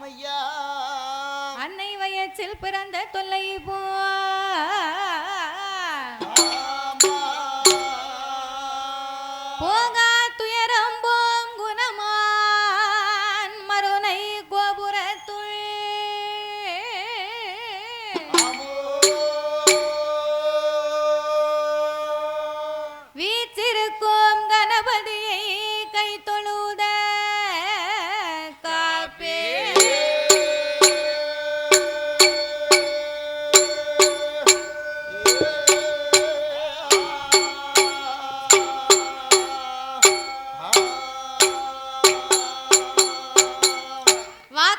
ராமையா அன்னை வயசில் பிறந்த தொல்லை போ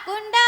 Gundam.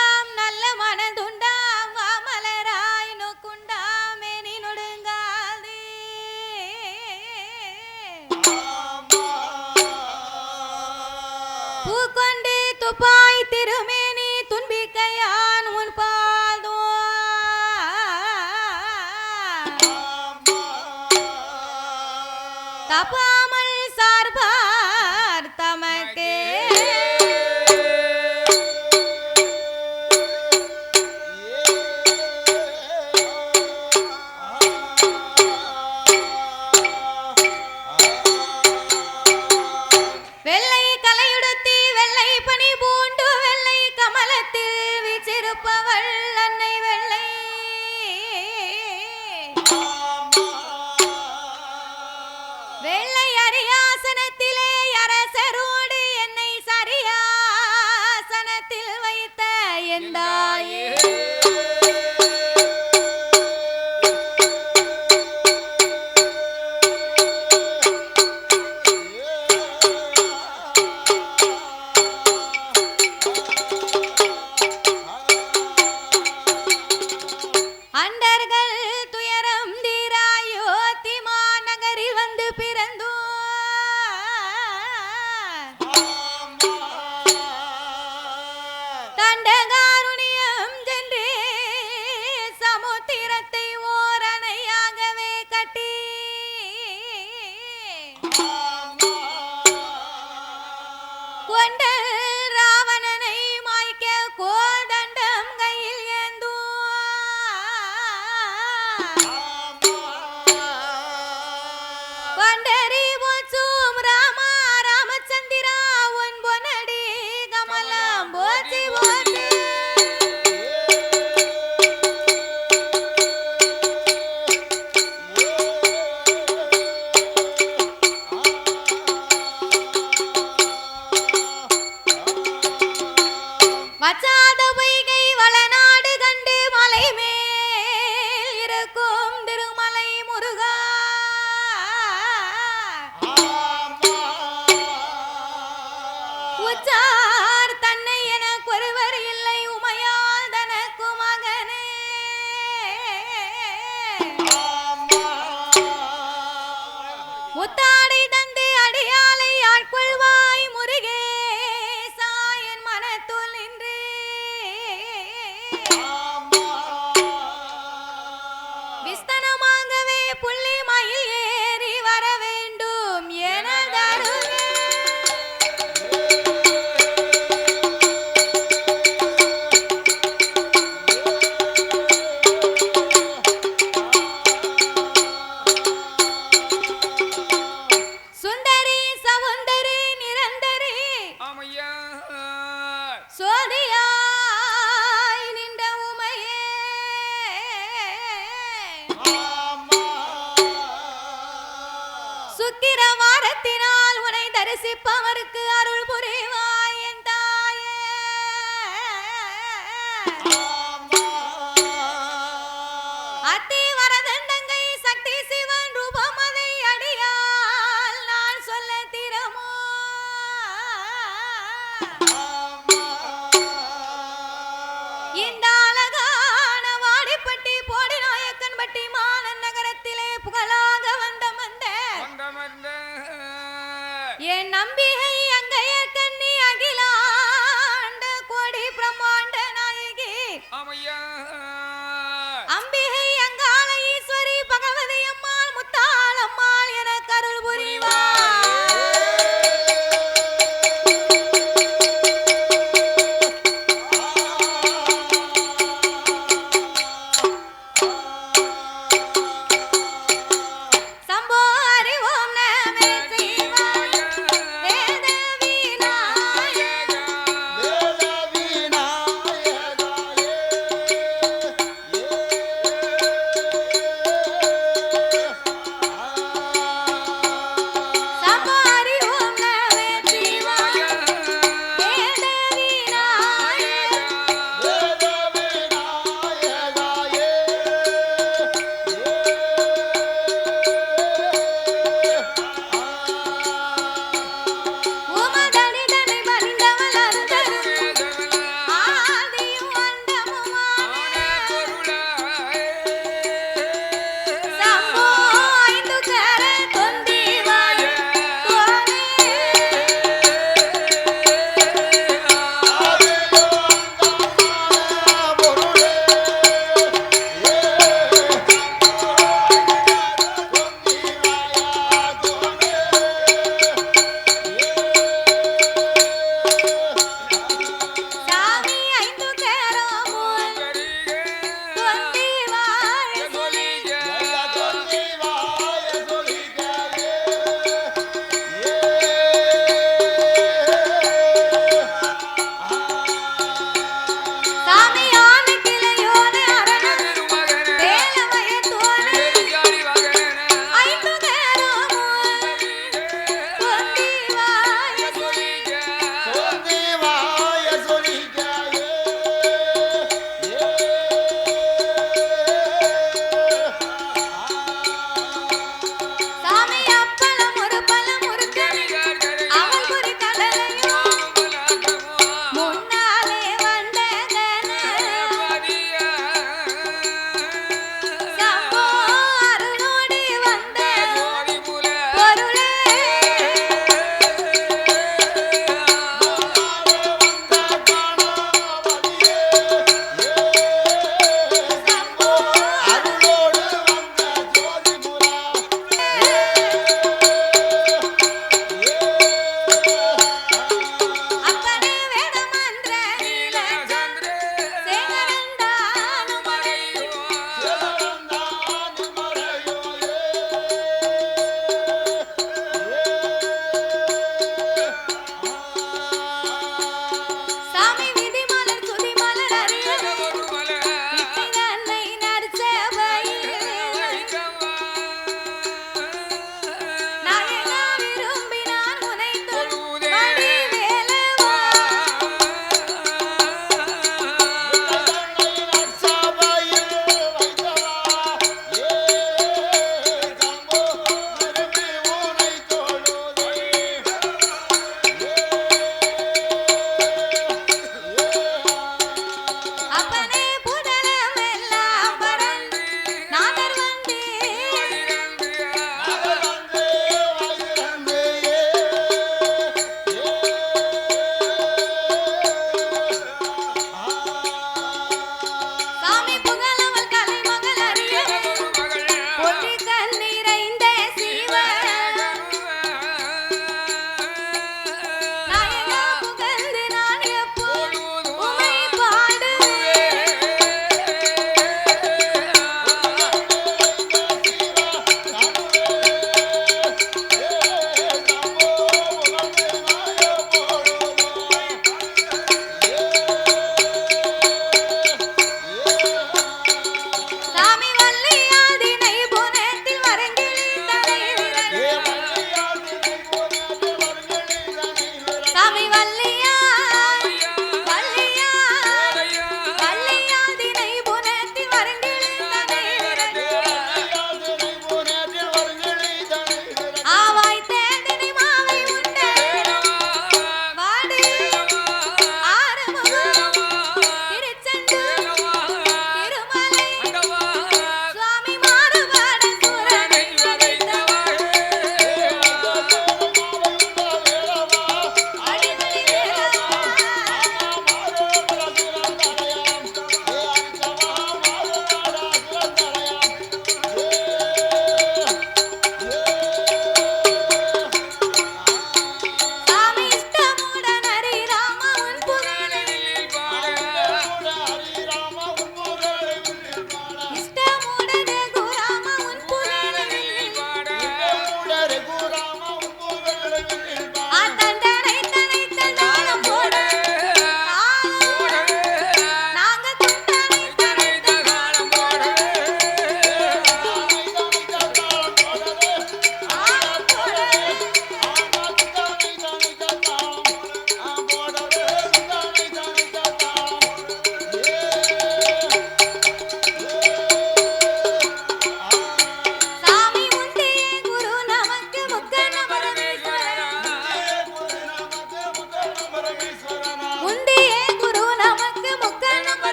அடியாருக்கு அருள் புரிய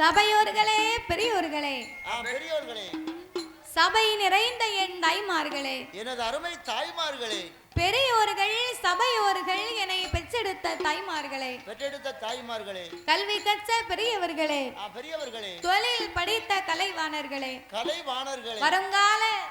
சபையோர்களே பெரியோர்களே. பெரியோர்களே. சபை நிறைந்த என் தாய்மார்களே. எனது அருமை தாய்மார்களே. பெரியோர்கள் சபையோர்கள் என்னை பெற்றெடுத்த தாய்மார்களே. பெற்றெடுத்த தாய்மார்களே. கல்வி கற்ற பெரியவர்களே. பெரியவர்களே. தொழில் படித்த கலைவாணர்களே. கலைவாணர்களே. வருங்கால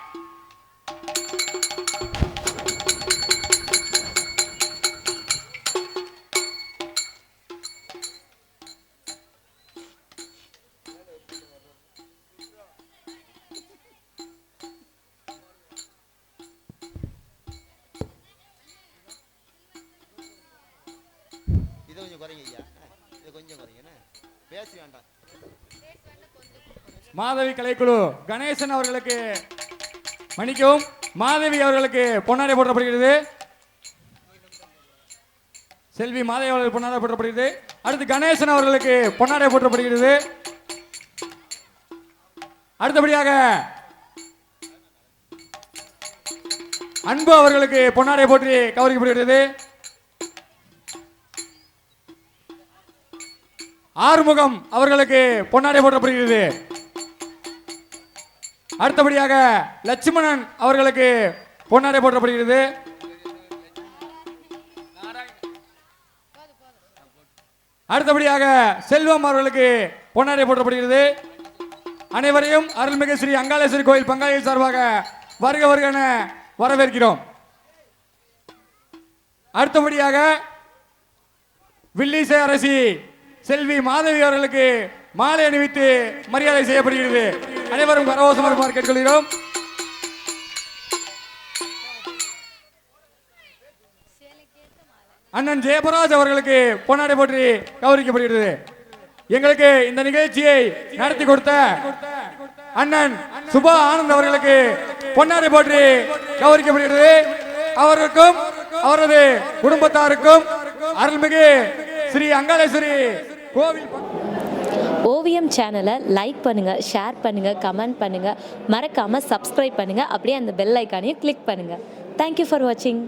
மாதவி கலைக்குழு. கணேசன் அவர்களுக்கு மணிக்கும் மாதவி அவர்களுக்கு பொன்னாடை போட்டப்படுகிறது செல்வி மாதவி அவர்களுக்கு பொன்னாடை போட்டப்படுகிறது அடுத்து கணேசன் அவர்களுக்கு பொன்னாடை போட்டப்படுகிறது அடுத்தபடியாக அன்பு அவர்களுக்கு பொன்னாடை போற்றி கவரிக்கப்படுகிறது ஆறுமுகம் அவர்களுக்கு பொன்னாடை போட்டப்படுகிறது அடுத்தபடியாக லட்சுமணன் அவர்களுக்கு பொன்னாடை போற்றப்படுகிறது. அடுத்தபடியாக செல்வம் அவர்களுக்கு பொன்னாடை போற்றப்படுகிறது. அனைவரையும் அருள்மிகு ஸ்ரீ அங்காளேஸ்வரி கோயில் பங்காளிகள் சார்பாக வருக வருக என வரவேற்கிறோம். அடுத்தபடியாக வில்லிசை அரசி செல்வி மாதவி அவர்களுக்கு மாலை அணிவித்து மரியாதை செய்யப்படுகிறது. அனைவரும் கரவோசமாக இருக்குமாறு கேட்டுக்கொள்கிறோம் அண்ணன் ஜெயபராஜ் அவர்களுக்கு பொன்னாடை போற்றி கௌரவிக்கப்படுகிறது. எங்களுக்கு இந்த நிகழ்ச்சியை நடத்தி கொடுத்த அண்ணன் சுபா ஆனந்த் அவர்களுக்கு பொன்னாடை போற்றி கௌரவிக்கப்படுகிறது. அவருக்கும் அவரது குடும்பத்தாருக்கும் அருள்மிகு ஸ்ரீ அங்காளேஸ்வரி கோவில் ஓவியம் சேனலை லைக் பண்ணுங்கள் ஷேர் பண்ணுங்கள் கமெண்ட் பண்ணுங்கள் மறக்காமல் சப்ஸ்கிரைப் பண்ணுங்கள் அப்படியே அந்த பெல் ஐக்கானையும் கிளிக் பண்ணுங்கள் தேங்க்யூ ஃபார் வாட்சிங்